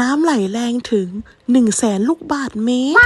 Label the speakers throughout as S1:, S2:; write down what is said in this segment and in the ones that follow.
S1: น้ำไหลแรงถึง 1 0 0 0 0แสนลูกบาทเมตร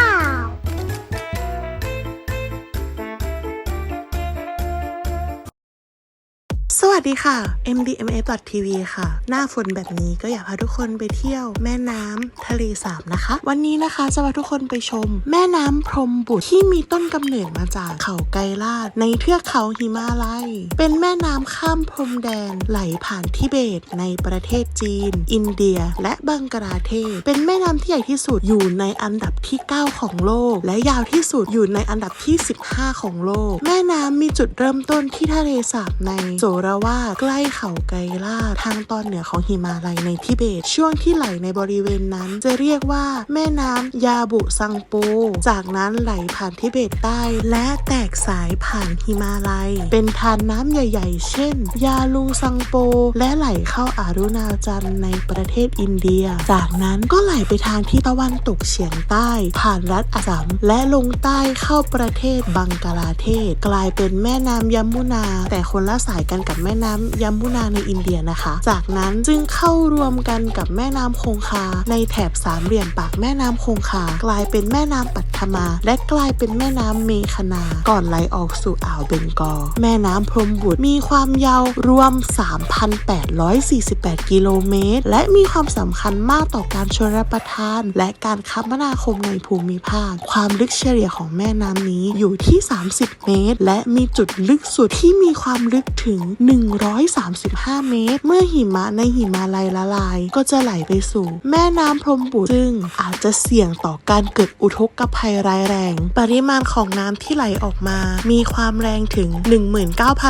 S1: สวัสดีค่ะ MDMA.tv ค่ะ หน้าฝนแบบนี้ก็อยากพาทุกคนไปเที่ยวแม่น้ำทะเลสาบนะคะ วันนี้นะคะจะพาทุกคนไปชม แม่น้ำพรมบุตรที่มีต้นกำเนิดมาจากเขาไกรลาดในเทือกเขาหิมาลัย เป็นแม่น้ำข้ามพรมแดนไหลผ่านทิเบตในประเทศจีน อินเดีย และบังกลาเทศ เป็นแม่น้ำที่ใหญ่ที่สุดอยู่ในอันดับที่ 9 ของโลก และยาวที่สุดอยู่ในอันดับที่ 15 ของโลก แม่น้ำมีจุดเริ่มต้นที่ทะเลสาบในโซราวาดใกล้เขาไกรลาทางตอนเหนือของหิมาลัยในทิเบต ช่วงที่ไหลในบริเวณนั้น จะเรียกว่า แม่น้ำยาบุซังโป จากนั้นไหลผ่านทิเบตใต้ และแตกสายผ่านหิมาลัย เป็นทานน้ำใหญ่ ๆ เช่น ยาลูซังโป และไหลเข้าอารุณาจันในประเทศอินเดีย จากนั้นก็ไหลไปทางทิศตะวันตกเฉียงใต้ ผ่านรัฐอัสสัมและลงใต้เข้าประเทศบังกลาเทศ กลายเป็นแม่น้ำยัมมุนา แต่คนละสายกันกับแม่น้ำยัมมุนาในอินเดียนะคะ จากนั้นจึงเข้ารวมกันกับแม่น้ำคงคา ในแถบสามเหลี่ยมปากแม่น้ำคงคา กลายเป็นแม่น้ำปัทมา และกลายเป็นแม่น้ำเมขนา ก่อนไหลออกสู่อ่าวเบงกอลแม่น้ำพรมบุตรมีความยาวรวม 3,848 กิโลเมตร และมีความสำคัญมากต่อการชลประทาน และการคมนาคมในภูมิภาค ความลึกเฉลี่ยของแม่น้ำนี้อยู่ที่ 30 เมตร และมีจุดลึกสุดที่มีความลึกถึง135 เมตร เมื่อหิมะในหิมาลัยละลาย ก็จะไหลไปสู่ แม่น้ำพรมบุตรซึ่งอาจจะเสี่ยงต่อการเกิดอุทกภัยร้ายแรง ปริมาณของน้ำที่ไหลออกมา มีความแรงถึง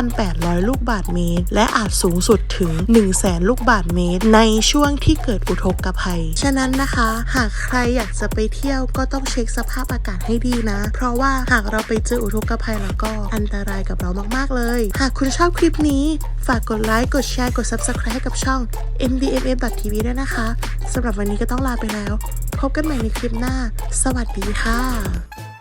S1: 19,800 ลูกบาศก์เมตร และอาจสูงสุดถึง 100,000 ลูกบาศก์เมตร ในช่วงที่เกิดอุทกภัย ฉะนั้นนะคะ หากใครอยากจะไปเที่ยวก็ต้องเช็คสภาพอากาศให้ดีนะ เพราะว่าหากเราไปเจออุทกภัยแล้วก็อันตรายกับเรามาก ๆ เลย หากคุณชอบคลิปนี้ฝากกดไลค์ กดแชร์ กด Subscribe ให้กับช่อง mdmm.tv ด้วยนะคะสำหรับวันนี้ก็ต้องลาไปแล้ว พบกันใหม่ในคลิปหน้า สวัสดีค่ะ